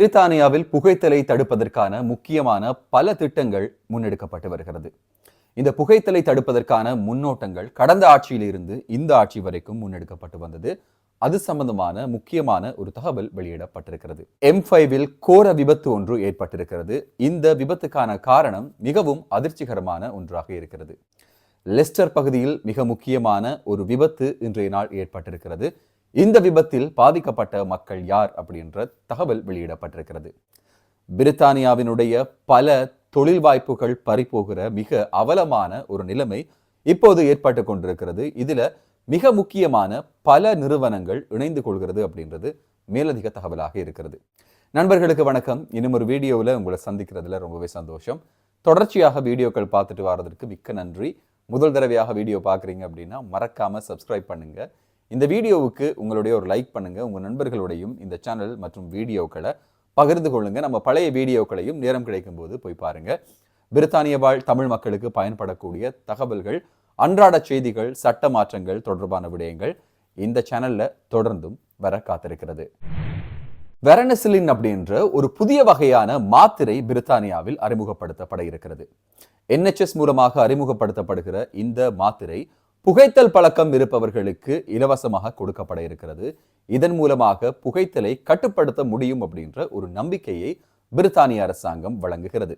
பிரித்தானியாவில் புகைத்தலை தடுப்பதற்கான முக்கியமான பல திட்டங்கள் முன்னெடுக்கப்பட்டு வருகிறது. இந்த புகைத்தலை தடுப்பதற்கான முன்னோட்டங்கள் கடந்த ஆட்சியிலிருந்து இந்த ஆட்சி வரைக்கும் முன்னெடுக்கப்பட்டு வந்தது. அது சம்பந்தமான முக்கியமான ஒரு தகவல் வெளியிடப்பட்டிருக்கிறது. எம் ஃபைவில் கோர விபத்து ஒன்று ஏற்பட்டிருக்கிறது. இந்த விபத்துக்கான காரணம் மிகவும் அதிர்ச்சிகரமான ஒன்றாக இருக்கிறது. லெஸ்டர் பகுதியில் மிக முக்கியமான ஒரு விபத்து இன்றைய நாள் ஏற்பட்டிருக்கிறது. இந்த விபத்தில் பாதிக்கப்பட்ட மக்கள் யார் அப்படின்ற தகவல் வெளியிடப்பட்டிருக்கிறது. பிரித்தானியாவினுடைய பல தொழில் வாய்ப்புகள் பறிபோகிற மிக அவலமான ஒரு நிலைமை இப்போது ஏற்பட்டு கொண்டிருக்கிறது. இதுல மிக முக்கியமான பல நிறுவனங்கள் இணைந்து கொள்கிறது அப்படின்றது மேலதிக தகவலாக இருக்கிறது. நண்பர்களுக்கு வணக்கம். இன்னும் ஒரு வீடியோவில் உங்களை சந்திக்கிறதுல ரொம்பவே சந்தோஷம். தொடர்ச்சியாக வீடியோக்கள் பார்த்துட்டு வர்றதற்கு மிக்க நன்றி. முதல் தடவையாக வீடியோ பார்க்குறீங்க அப்படின்னா மறக்காமல் சப்ஸ்கிரைப் பண்ணுங்கள் இந்த வீடியோவுக்கு உங்களுடைய ஒரு லைக் பண்ணுங்க. உங்கள் நண்பர்களுடையும் இந்த சேனல் மற்றும் வீடியோக்களை பகிர்ந்து கொள்ளுங்க. நம்ம பழைய வீடியோக்களையும் நேரம் கிடைக்கும் போது போய் பாருங்க. பிரித்தானிய வாழ் தமிழ் மக்களுக்கு பயன்படக்கூடிய தகவல்கள் அன்றாட செய்திகள் சட்ட மாற்றங்கள் தொடர்பான விடயங்கள் இந்த சேனல்ல தொடர்ந்தும் வர காத்திருக்கிறது. வெரனசிலின் அப்படின்ற ஒரு புதிய வகையான மாத்திரை பிரித்தானியாவில் அறிமுகப்படுத்தப்பட இருக்கிறது. என்ஹெச்எஸ் மூலமாக அறிமுகப்படுத்தப்படுகிற இந்த மாத்திரை புகைத்தல் பழக்கம் இருப்பவர்களுக்கு இலவசமாக கொடுக்கப்பட இருக்கிறது. இதன் மூலமாக புகைத்தலை கட்டுப்படுத்த முடியும் அப்படின்ற ஒரு நம்பிக்கையை பிரித்தானிய அரசாங்கம் வழங்குகிறது.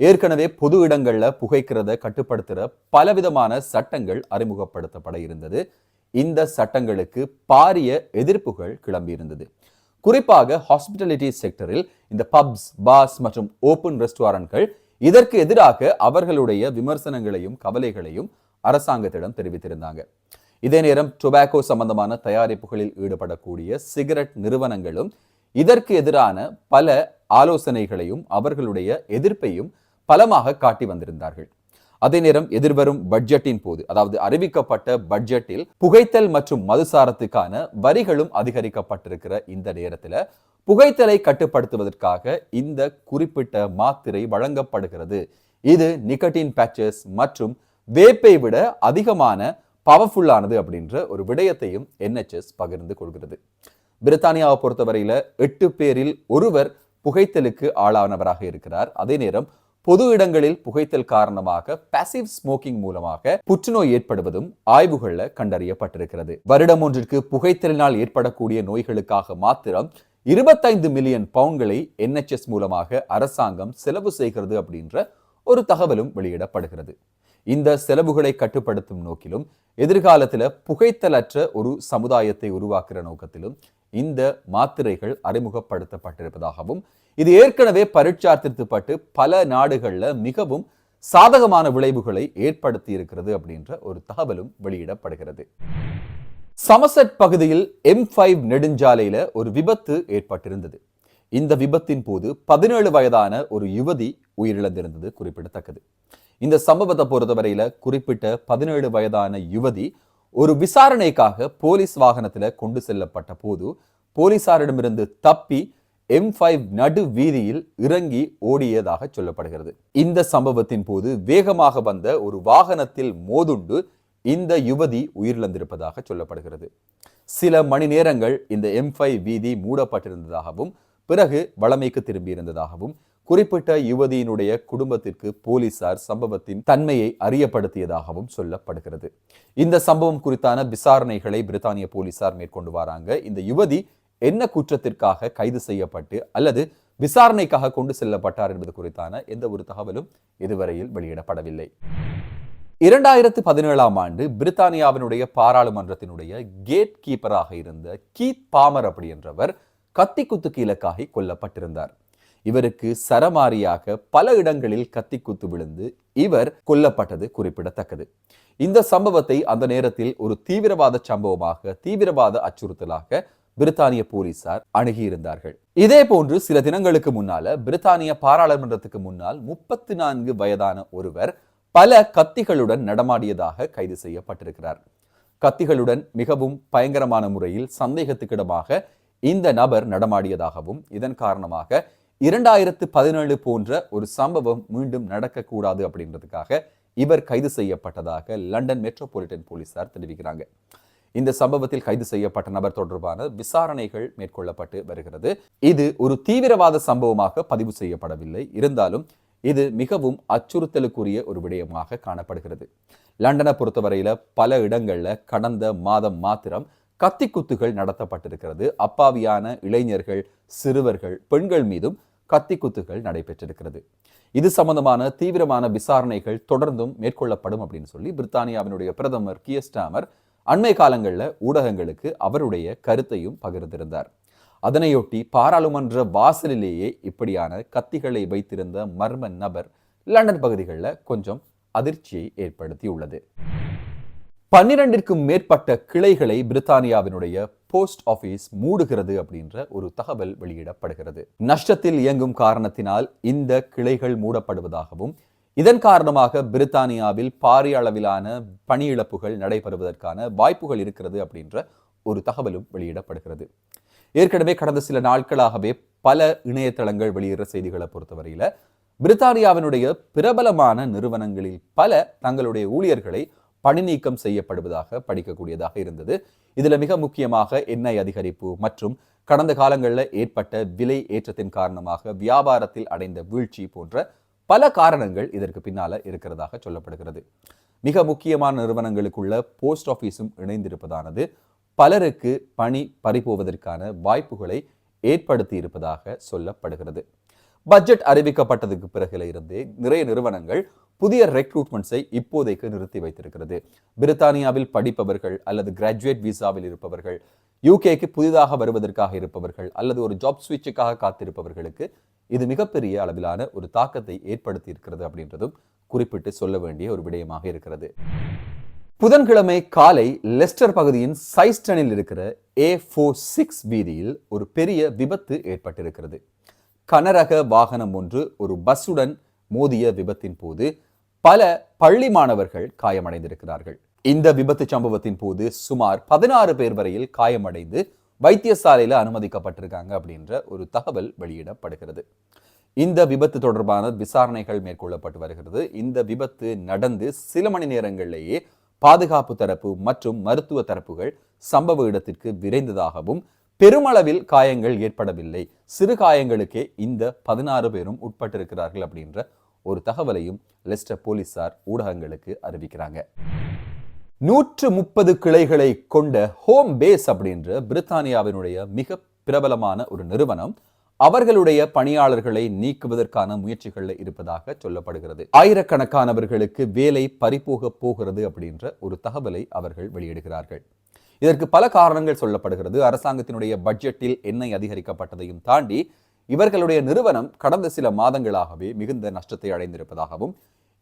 ஏற்கனவே பொது இடங்களில் புகைக்கிறத கட்டுப்படுத்துகிற பலவிதமான சட்டங்கள் அறிமுகப்படுத்தப்பட இருந்தது. இந்த சட்டங்களுக்கு பாரிய எதிர்ப்புகள் கிளம்பியிருந்தது குறிப்பாக ஹாஸ்பிட்டாலிட்டி செக்டரில் இந்த பப்ஸ் பாஸ் மற்றும் ஓப்பன் ரெஸ்டாரண்ட்கள் இதற்கு எதிராக அவர்களுடைய விமர்சனங்களையும் கவலைகளையும் அரசாங்கத்திடம் தெரிவித்திருந்தாங்க. இதே நேரம் டொபாக்கோ சம்பந்தமான தயாரிப்புகளில் ஈடுபடக்கூடிய சிகரெட் நிறுவனங்களும் இதற்கு எதிரான பல ஆலோசனைகளையும் அவர்களுடைய எதிர்ப்பையும் பலமாக காட்டி வந்திருந்தார்கள். அதே நேரம் எதிர்வரும் பட்ஜெட்டின் போது அதாவது அறிவிக்கப்பட்ட பட்ஜெட்டில் புகைத்தல் மற்றும் மதுசாரத்துக்கான வரிகளும் அதிகரிக்கப்பட்டிருக்கிற இந்த நேரத்தில் புகைத்தலை கட்டுப்படுத்துவதற்காக இந்த குறிப்பிட்ட மாத்திரை வழங்கப்படுகிறது. இது நிக்கட்டின் பேச்சஸ் மற்றும் வேப்பை விட அதிகமான பவர்ஃபுல்லானது அப்படின்ற ஒரு விடயத்தையும் என்ஹெச்எஸ் பகிர்ந்து கொள்கிறது. பிரித்தானியாவை பொறுத்தவரையில எட்டு பேரில் ஒருவர் புகைத்தலுக்கு ஆளானவராக இருக்கிறார். அதே நேரம் பொது இடங்களில் புகைத்தல் காரணமாக பாசிவ் ஸ்மோக்கிங் மூலமாக புற்றுநோய் ஏற்படுவதும் ஆய்வுகளில் கண்டறியப்பட்டிருக்கிறது. வருடம் ஒன்றிற்கு புகைத்தலினால் ஏற்படக்கூடிய நோய்களுக்காக மாத்திரம் இருபத்தைந்து மில்லியன் பவுண்ட்களை என்ஹெச்எஸ் மூலமாக அரசாங்கம் செலவு செய்கிறது அப்படின்ற ஒரு தகவலும் வெளியிடப்படுகிறது. இந்த செலவுகளை கட்டுப்படுத்தும் நோக்கிலும் எதிர்காலத்துல புகைத்தலற்ற ஒரு சமுதாயத்தை உருவாக்குற நோக்கத்திலும் இந்த மாத்திரைகள் அறிமுகப்படுத்தப்பட்டிருப்பதாகவும் இது ஏற்கனவே பரீட்சார்த்திருத்தப்பட்டு பல நாடுகள்ல மிகவும் சாதகமான விளைவுகளை ஏற்படுத்தி இருக்கிறது அப்படின்ற ஒரு தகவலும் வெளியிடப்படுகிறது. சமசெட் பகுதியில் எம் ஃபைவ் நெடுஞ்சாலையில ஒரு விபத்து ஏற்பட்டிருந்தது. இந்த விபத்தின் போது பதினேழு வயதான ஒரு யுவதி உயிரிழந்திருந்தது குறிப்பிடத்தக்கது. இந்த சம்பவத்தை பொறுத்தவரையில குறிப்பிட்ட பதினேழு வயதான யுவதி ஒரு விசாரணைக்காக போலீஸ் வாகனத்துல கொண்டு செல்லப்பட்ட போது போலீசாரிடமிருந்து தப்பி எம் ஃபைவ் நடு வீதியில் இறங்கி ஓடியதாக சொல்லப்படுகிறது. இந்த சம்பவத்தின் போது வேகமாக வந்த ஒரு வாகனத்தில் மோதுண்டு இந்த யுவதி உயிரிழந்திருப்பதாக சொல்லப்படுகிறது. சில மணி நேரங்கள் இந்த எம் ஃபைவ் வீதி மூடப்பட்டிருந்ததாகவும் பிறகு வளமைக்கு திரும்பியிருந்ததாகவும் குறிப்பிட்ட யுவதியினுடைய குடும்பத்திற்கு போலீசார் சம்பவத்தின் தன்மையை அறியப்படுத்தியதாகவும் சொல்லப்படுகிறது. இந்த சம்பவம் குறித்தான விசாரணைகளை பிரித்தானிய போலீசார் மேற்கொண்டு வராங்க. இந்த யுவதி என்ன குற்றத்திற்காக கைது செய்யப்பட்டு அல்லது விசாரணைக்காக கொண்டு செல்லப்பட்டார் என்பது குறித்தான எந்த ஒரு தகவலும் இதுவரையில் வெளியிடப்படவில்லை. இரண்டாயிரத்து பதினேழாம் ஆண்டு பிரித்தானியாவினுடைய பாராளுமன்றத்தினுடைய கேட் கீப்பராக இருந்த கீத் பாமர் அப்படி என்றவர் கத்தி குத்துக்கு இலக்காகி கொல்லப்பட்டிருந்தார். இவருக்கு சரமாரியாக பல இடங்களில் கத்தி குத்து விழுந்து இவர் கொல்லப்பட்டது குறிப்பிடத்தக்கது. இந்த சம்பவத்தை அந்த நேரத்தில் ஒரு தீவிரவாத சம்பவமாக தீவிரவாத அச்சுறுத்தலாக பிரித்தானிய போலீசார் அணுகியிருந்தார்கள். இதே போன்று சில தினங்களுக்கு முன்னால பிரித்தானிய பாராளுமன்றத்துக்கு முன்னால் முப்பத்தி நான்கு வயதான ஒருவர் பல கத்திகளுடன் நடமாடியதாக கைது செய்யப்பட்டிருக்கிறார். கத்திகளுடன் மிகவும் பயங்கரமான முறையில் சந்தேகத்துக்கிடமாக இந்த நபர் நடமாடியதாகவும் இதன் காரணமாக இரண்டாயிரத்து பதினேழு போன்ற ஒரு சம்பவம் மீண்டும் நடக்கக்கூடாது அப்படின்றதுக்காக இவர் கைது செய்யப்பட்டதாக லண்டன் மெட்ரோபாலிட்டன் போலீசார் தெரிவிக்கிறாங்க. இந்த சம்பவத்தில் கைது செய்யப்பட்ட நபர் தொடர்பான விசாரணைகள் மேற்கொள்ளப்பட்டு வருகிறது. இது ஒரு தீவிரவாத சம்பவமாக பதிவு செய்யப்படவில்லை. இருந்தாலும் இது மிகவும் அச்சுறுத்தலுக்குரிய ஒரு விடயமாக காணப்படுகிறது. லண்டனை பொறுத்தவரையில பல இடங்கள்ல கடந்த மாதம் மாத்திரம் கத்தி குத்துகள் நடத்தப்பட்டிருக்கிறது. அப்பாவியான இளைஞர்கள் சிறுவர்கள் பெண்கள் மீதும் கத்தி குத்துகள் நடைபெற்றிருக்கிறது. இது சம்பந்தமான தீவிரமான விசாரணைகள் தொடர்ந்தும் மேற்கொள்ளப்படும் அப்படின்னு சொல்லி பிரித்தானியாவினுடைய பிரதமர் கியஸ்டாமர் அண்மை காலங்களில் ஊடகங்களுக்கு அவருடைய கருத்தையும் பகிர்ந்திருந்தார். அதனையொட்டி பாராளுமன்ற வாசலிலேயே இப்படியான கத்திகளை வைத்திருந்த மர்ம நபர் லண்டன் பகுதிகளில் கொஞ்சம் அதிர்ச்சியை ஏற்படுத்தியுள்ளது. பன்னிரண்டிற்கும் மேற்பட்ட கிளைகளை பிரித்தானியாவினுடைய போஸ்ட் ஆபீஸ் மூடுகிறது அப்படின்ற ஒரு தகவல் வெளியிடப்படுகிறது. நஷ்டத்தில் இயங்கும் காரணத்தினால் இந்த கிளைகள் மூடப்படுவதாகவும் இதன் காரணமாக பிரித்தானியாவில் பாரிய அளவிலான பணி இழப்புகள் நடைபெறுவதற்கான வாய்ப்புகள் இருக்கிறது அப்படின்ற ஒரு தகவலும் வெளியிடப்படுகிறது. ஏற்கனவே கடந்த சில நாட்களாகவே பல இணையதளங்கள் வெளியிடுற செய்திகளை பொறுத்தவரையில பிரித்தானியாவினுடைய பிரபலமான நிறுவனங்களில் பல தங்களுடைய ஊழியர்களை பணி நீக்கம் செய்யப்படுவதாக படிக்கக்கூடியதாக இருந்தது. இதுல மிக முக்கியமாக எண்ணெய் அதிகரிப்பு மற்றும் கடந்த காலங்களில் ஏற்பட்ட விலை ஏற்றத்தின் காரணமாக வியாபாரத்தில் அடைந்த வீழ்ச்சி போன்ற பல காரணங்கள் இதற்கு பின்னால இருக்கிறதாக சொல்லப்படுகிறது. மிக முக்கியமான நிறுவனங்களுக்குள்ள போஸ்ட் ஆஃபீஸும் இணைந்திருப்பதானது. பலருக்கு பணி பறிபோவதற்கான வாய்ப்புகளை ஏற்படுத்தி இருப்பதாக சொல்லப்படுகிறது. பட்ஜெட் அறிவிக்கப்பட்டதுக்கு பிறகுல இருந்தே நிறைய நிறுவனங்கள் புதிய ரெக்ரூட்மெண்ட்ஸை இப்போதைக்கு நிறுத்தி வைத்திருக்கிறது. பிரித்தானியாவில் படிப்பவர்கள் அல்லது கிராஜுவேட் விசாவில் இருப்பவர்கள் யூகேக்கு புதிதாக வருவதற்காக இருப்பவர்கள் அல்லது ஒரு ஜாப் ஸ்விட்சுக்காக காத்திருப்பவர்களுக்கு இது மிகப்பெரிய அளவிலான ஒரு தாக்கத்தை ஏற்படுத்தி இருக்கிறது அப்படின்றதும் குறிப்பிட்டு சொல்ல வேண்டிய ஒரு விடயமாக இருக்கிறது. புதன்கிழமை காலை லெஸ்டர் பகுதியின் சைஸ்டனில் இருக்கிற ஏ ஃபோர் சிக்ஸ் வீதியில் ஒரு பெரிய விபத்து ஏற்பட்டிருக்கிறது. கனரக வாகனம் ஒன்று ஒரு பஸ்ஸுடன் மோதிய விபத்தின் போது பல பள்ளி மாணவர்கள் காயமடைந்திருக்கிறார்கள். இந்த விபத்து சம்பவத்தின் போது சுமார் பதினாறு பேர் வரையில் காயமடைந்து வைத்தியசாலையில அனுமதிக்கப்பட்டிருக்காங்க அப்படின்ற ஒரு தகவல் வெளியிடப்படுகிறது. இந்த விபத்து தொடர்பான விசாரணைகள் மேற்கொள்ளப்பட்டு வருகிறது. இந்த விபத்து நடந்து சில மணி நேரங்களிலேயே பாதுகாப்பு தரப்பு மற்றும் மருத்துவ தரப்புகள் சம்பவ இடத்திற்கு விரைந்ததாகவும் பெருமளவில் காயங்கள் ஏற்படவில்லை. சிறு காயங்களுக்கே இந்த பதினாறு பேரும் உட்பட்டிருக்கிறார்கள் அப்படின்ற ஒரு தகவலையும் லெஸ்டர் போலீசார் ஊடகங்களுக்கு அறிவிக்கிறாங்க. நூற்று முப்பது கிளைகளை கொண்ட ஹோம் பேஸ் அப்படின்ற பிரித்தானியாவினுடைய மிக பிரபலமான ஒரு நிறுவனம் அவர்களுடைய பணியாளர்களை நீக்குவதற்கான முயற்சிகளில் இருப்பதாக சொல்லப்படுகிறது. ஆயிரக்கணக்கானவர்களுக்கு வேலை பறிபோக போகிறது அப்படின்ற ஒரு தகவலை அவர்கள் வெளியிடுகிறார்கள். இதற்கு பல காரணங்கள் சொல்லப்படுகிறது. அரசாங்கத்தினுடைய பட்ஜெட்டில் எண்ணெய் அதிகரிக்கப்பட்டதையும் தாண்டி இவர்களுடைய நிறுவனம் கடந்த சில மாதங்களாகவே மிகுந்த நஷ்டத்தை அடைந்திருப்பதாகவும்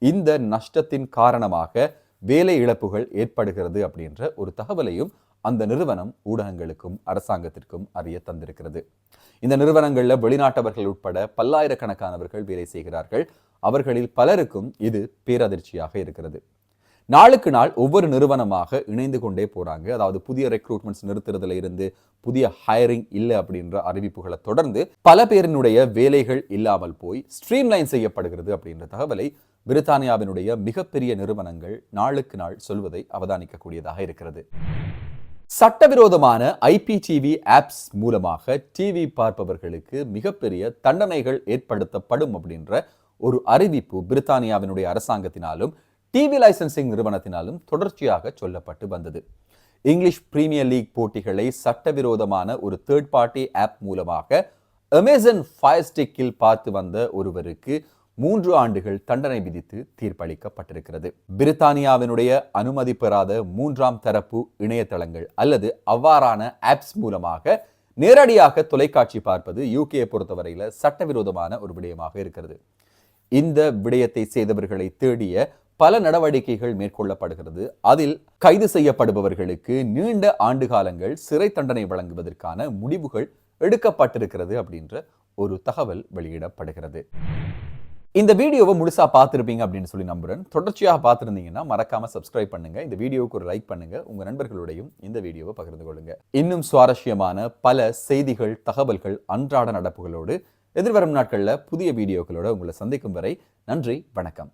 இந்த நஷ்டத்தின் காரணமாக வேலை இழப்புகள் ஏற்படுகிறது அப்படின்ற ஒரு தகவலையும் அந்த நிறுவனம் ஊடகங்களுக்கும் அரசாங்கத்திற்கும் அறிய தந்திருக்கிறது. இந்த நிறுவனங்களில் வெளிநாட்டவர்கள் உட்பட பல்லாயிரக்கணக்கானவர்கள் வேலை செய்கிறார்கள். அவர்களில் பலருக்கும் இது பேரதிர்ச்சியாக இருக்கிறது. நாளுக்கு நாள் ஒவ்வொரு நிறுவனமாக இணைந்து கொண்டே போறாங்க. அதாவது புதிய ரெக்ரூட்மெண்ட்ஸ் நிறுத்துறதுல இருந்து புதிய ஹையரிங் இல்லை அப்படின்ற அறிவிப்புகளை தொடர்ந்து பல பேரினுடைய வேலைகள் இல்லாமல் போய் ஸ்ட்ரீம்லைன் செய்யப்படுகிறது அப்படின்ற தகவலை பிரித்தானியாவினுடைய மிகப்பெரிய நிறுவனங்கள் நாளுக்கு நாள் சொல்வதை அவதானிக்கக்கூடியதாக இருக்கிறது. சட்டவிரோதமான I P T V apps மூலமாக டிவி பார்ப்பவர்களுக்கு மிகப்பெரிய தண்டனைகள் ஏற்படுத்தப்படும் அப்படின்ற ஒரு அறிவிப்பு பிரித்தானியாவினுடைய அரசாங்கத்தினாலும் டிவி லைசன்சிங் நிறுவனத்தினாலும் தொடர்ச்சியாக சொல்லப்பட்டு வந்தது. இங்கிலீஷ் பிரீமியர் லீக் போட்டிகளை சட்டவிரோதமான ஒரு தேர்ட் பார்ட்டி ஆப் மூலமாக அமேசன் ஃபயர் ஸ்டிக்கில் பார்த்து வந்த ஒருவருக்கு மூன்று ஆண்டுகள் தண்டனை விதித்து தீர்ப்பளிக்கப்பட்டிருக்கிறது. பிரித்தானியாவினுடைய அனுமதி பெறாத மூன்றாம் தரப்பு இணையதளங்கள் அல்லது அவ்வாறான ஆப்ஸ் மூலமாக நேரடியாக தொலைக்காட்சி பார்ப்பது யூகே பொறுத்தவரையில் சட்டவிரோதமான ஒரு விடயமாக இருக்கிறது. இந்த விடயத்தை செய்தவர்களை தேடிய பல நடவடிக்கைகள் மேற்கொள்ளப்படுகிறது. அதில் கைது செய்யப்படுபவர்களுக்கு நீண்ட ஆண்டு காலங்கள் சிறை தண்டனை வழங்குவதற்கான முடிவுகள் எடுக்கப்பட்டிருக்கிறது அப்படின்ற ஒரு தகவல் வெளியிடப்படுகிறது. இந்த வீடியோவை முழுசாக பார்த்துருப்பீங்க அப்படின்னு சொல்லி நம்புகிறேன் தொடர்ச்சியாக பார்த்துருந்தீங்கன்னா மறக்காமல் சப்ஸ்கிரைப் பண்ணுங்கள் இந்த வீடியோவுக்கு ஒரு லைக் பண்ணுங்கள் உங்கள் நண்பர்களுடையும் இந்த வீடியோவை பகிர்ந்து கொள்ளுங்க. இன்னும் சுவாரஸ்யமான பல செய்திகள் தகவல்கள் அன்றாட நடப்புகளோடு எதிர்வரும் நாட்களில் புதிய வீடியோக்களோடு உங்களை சந்திக்கும் வரை நன்றி வணக்கம்.